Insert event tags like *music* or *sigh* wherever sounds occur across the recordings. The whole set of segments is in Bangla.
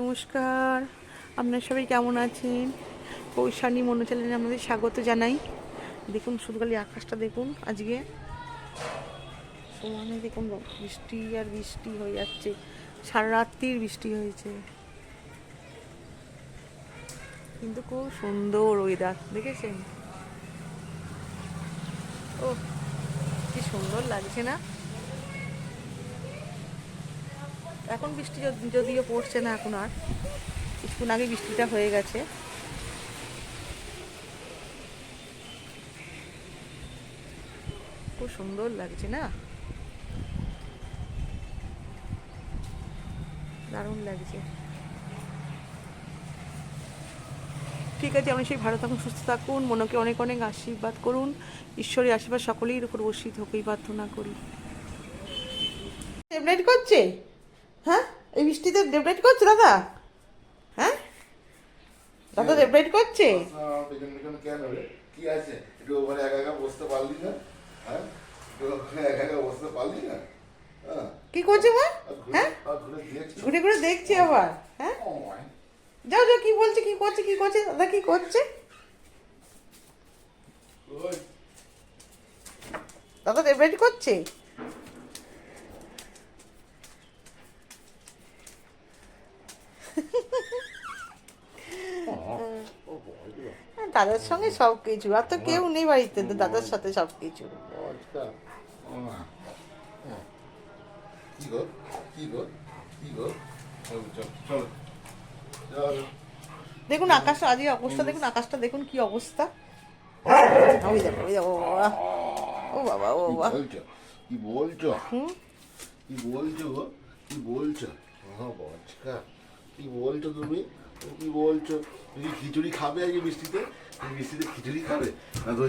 নমস্কার। আপনার সবাই কেমন আছেন? পৌষানি মনো চ্যানেলে আমাদের স্বাগত জানাই। দেখুন শুধু খালি আকাশটা দেখুন। আজকে সমানে দেখুন, বৃষ্টি আর বৃষ্টি হয়ে যাচ্ছে। সারা রাত্রির বৃষ্টি হয়েছে। কিন্তু খুব সুন্দর ওয়েদার দেখেছেন? ও কি সুন্দর লাগছে না? এখন বৃষ্টি যদিও পড়ছে না এখন আর। কিছুক্ষণ আগে বৃষ্টিটা হয়ে গেছে। খুব সুন্দর লাগছে না? দারুণ লাগছে। ঠিক আছে, আমি সেই ভালো থাকুন, সুস্থ থাকুন, মনকে অনেক অনেক আশীর্বাদ করুন। ঈশ্বরের আশীর্বাদ সকলেই উপর বসিত হোকই প্রার্থনা করি। করছে? হ্যাঁ? এই বৃষ্টিতে ডেবলাইট করছে দাদা? হ্যাঁ? দাদা করছে? পেছন পেছন কেন রে? কি আছে? একটু ওখানে একা একা বসতে পারলি না? হ্যাঁ? একা একা বসতে পারলি না? হ্যাঁ? কি করছে মা? হ্যাঁ? ঘুরে ঘুরে দেখছি আবার হ্যাঁ। যাও যাও কি বলছে কি করছে কি করছে? দাদা কি করছে? দাদা ডেবলাইট করছে ও বড়, হ্যাঁ, দাদার সঙ্গে সব কিছু আর তো কেউ নেই বাড়িতে তো দাদার সাথে সব কিছু হ্যাঁ। চলো দেখুন আকাশটা আজকে অবস্থা দেখুন আকাশটা দেখুন কি অবস্থা। ওই দেখো ওই দেখো ও বাবা ও বাবা বলছো? কি বলছো? কি বলছো কি বলছো? হ্যাঁ বচকা। কি বলছো তুমি? তুমি বলছো তুমি খিচুড়ি খাবে আজকে বৃষ্টিতে তুমি বৃষ্টিতে খিচুড়ি খাবে? না তো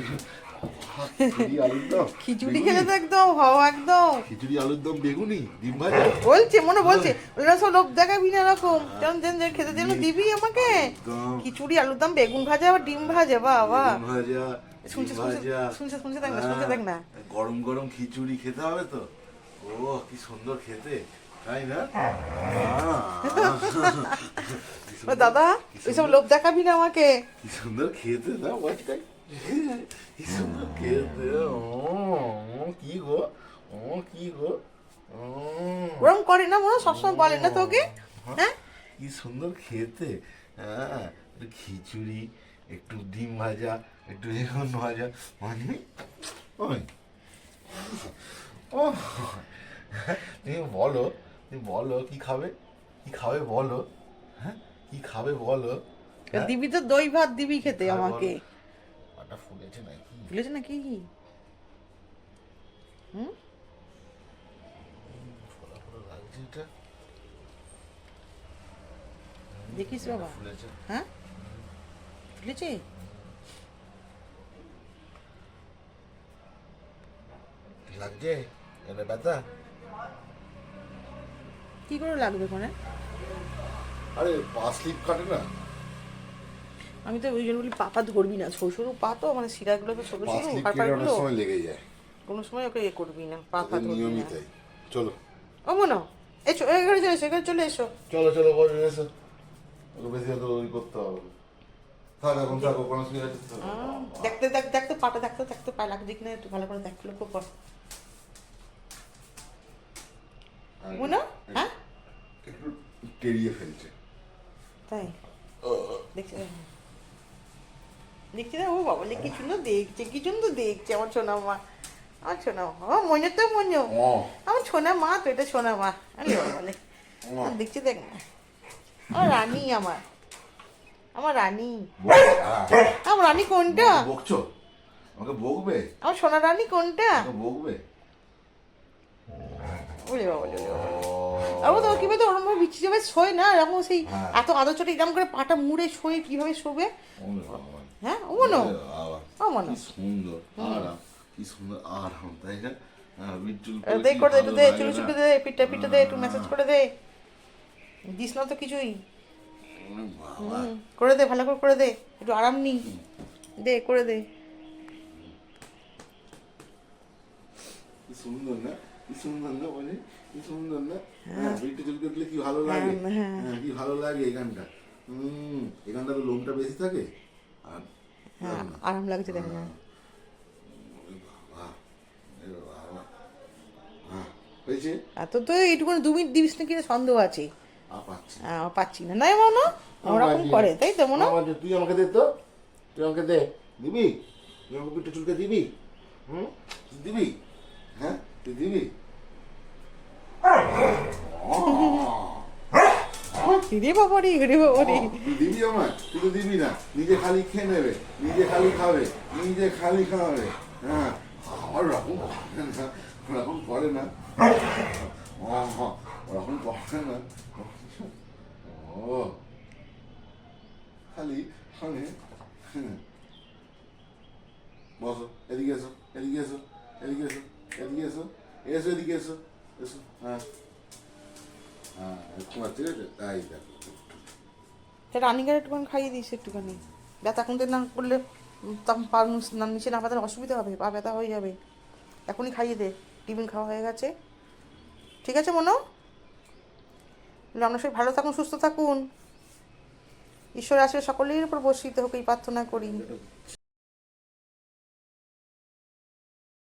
খিচুড়ি? *laughs* খেলে তো একদম হওয়া একদম। খিচুড়ি আলুর দম বেগুনি ডিম ভাজা। বলছে মনে বলছে ওরা সব লোক দেখাবি না এরকম। যেমন যেন খেতে যেন দিবি আমাকে। খিচুড়ি আলুর দম বেগুন ভাজা আবার ডিম ভাজা বাবা ভাজা শুনছে শুনছে ভাজা। শুনছে দেখ না শুনছে দেখ না। হ্যাঁ, গরম গরম খিচুড়ি খেতে হবে তো? ও কি সুন্দর খেতে। তাই না? হ্যাঁ। *laughs* দাদা ওইসব লোক দেখাবি না আমাকে? কি সুন্দর খেতে না বচকাই কি সুন্দর খেতে ও কি গো? ও কি গো? ও। ওরম করে না মনে সবসময় বলে না তোকে? হ্যাঁ? কি সুন্দর খেতে। হ্যাঁ খিচুড়ি একটু ডিম ভাজা একটু বেগুন ভাজা মানে ওই। ও তুমি বলো তুমি বলো কি খাবে? কি খাবে বলো? হ্যাঁ? কি খাবে বলো? হ্যাঁ? দিবি তো দই ভাত দিবি খেতে আমাকে? পাটা ফুলেছে নাকি? বুঝেছ নাকি? হুম? দেখিস বাবা। ফুলেছে। হ্যাঁ? ফুলেছে? লাগছে? এটা ব্যথা? কি করে লাগবে ওখানে? আরে পা স্লিপ কাটে না। আমি তো ওই জন্য বলি পাপা ধরবি না। সরু সরু পা তো মানে শিরাগুলো তো সরু পা সরু অনেক পাড়গুলো সময় লেগে যায়। কোনো সময় ওকে এ করবি না পাপা ধরবি না। চলো। ও মনো এসো এখানে চলে এসো এখানে চলে এসো। চলো চলো বসে এসো। ওকে বেশি এত ওই করতে হবে। থাক এখন থাকো কোনো অসুবিধা আছে। দেখতে দেখ দেখতে পাটা দেখতে দেখতে পা লাগছে কিনা একটু ভালো করে দেখ লক্ষ্য কর। মনো হ্যাঁ? একটু টেরিয়ে ফেলছে। তাই? দেখছি দেখছি না ও বাবা কি সুন্দর দেখছে কি সুন্দর দেখছে আমার সোনা মা। আমার সোনা মা মনে তো মনে। আমার সোনা মা তো এটা সোনা মা। আরে বলে দেখছি দেখ না। আমার রানী আমার। আমার রানী। আমার রানী কোনটা? বকছো? আমাকে বকবে? আমার সোনা রানী কোনটা? বকবে? ওরে বাবা ওরে ও। তো কীভাবে ওরকম ভাবে শোয় না এরকম সেই হ্যাঁ। এত আদর চটে এরকম করে পাটা মুড়ে শোয়ে কীভাবে শোবে? হ্যাঁ ও মনো ও মনো সুন্দর আরাম কি সুন্দর আরাম তাই না? হ্যাঁ, করে দে করে দে একটু দে চুলু চুপে দে পিঠটা পিঠটা দে একটু মেসেজ করে দে। দিস না তো কিছুই। করে দে ভালো করে করে দে একটু আরাম নি দে করে দে। সুন্দর না? কি সুন্দর কি সুন্দর না হ্যাঁ। বিট্টু চুলকে দিলে কি ভালো লাগে? হ্যাঁ, হ্যাঁ কি ভালো লাগে এই গানটা? হুম এই গানটা তো লোমটা বেশি থাকে? আর হ্যাঁ আরাম লাগছে দেখো না। হ্যাঁ, হয়েছে? তো এইটুকু দু মিনিট দিবিস না কিনা সন্দেহ আছে। আর পাচ্ছি না। নাই মনো? ওরকম করে তাই তো মনো? তুই আমাকে দে তো। তুই আমাকে দে। দিবি? তুই আমাকে চুলকে দিবি? হুম? দিবি? হ্যাঁ দিবি? বাবারি রে বাবারি তুই দিবি আমার তুই তো দিবি না। নিজে খালি খেয়ে নেবে। নিজে খালি খাবে। নিজে খালি খাবে। হ্যাঁ। ওরকম করে না। ওরকম করে না। ওরকম করে না। ও। খালি খাবে। হ্যাঁ। বসো এদিকে এসো এদিকে এসো এদিকে এসো এদিকে এসো। এসো এদিকে এসো এসো হ্যাঁ হ্যাঁ তোমার ঠিক আছে তাই দেখো তা রানিকার একটুখানি খাইয়ে দিস একটুখানি ব্যথা কমতে না করলে তখন পা নিচে না পাতালে অসুবিধা হবে পা ব্যথা হয়ে যাবে এখনই খাইয়ে দে টিফিন খাওয়া হয়ে গেছে ঠিক আছে মনো আপনার সবাই ভালো থাকুন সুস্থ থাকুন ঈশ্বর আসলে সকলের উপর বর্ষিত হোক এই প্রার্থনা করি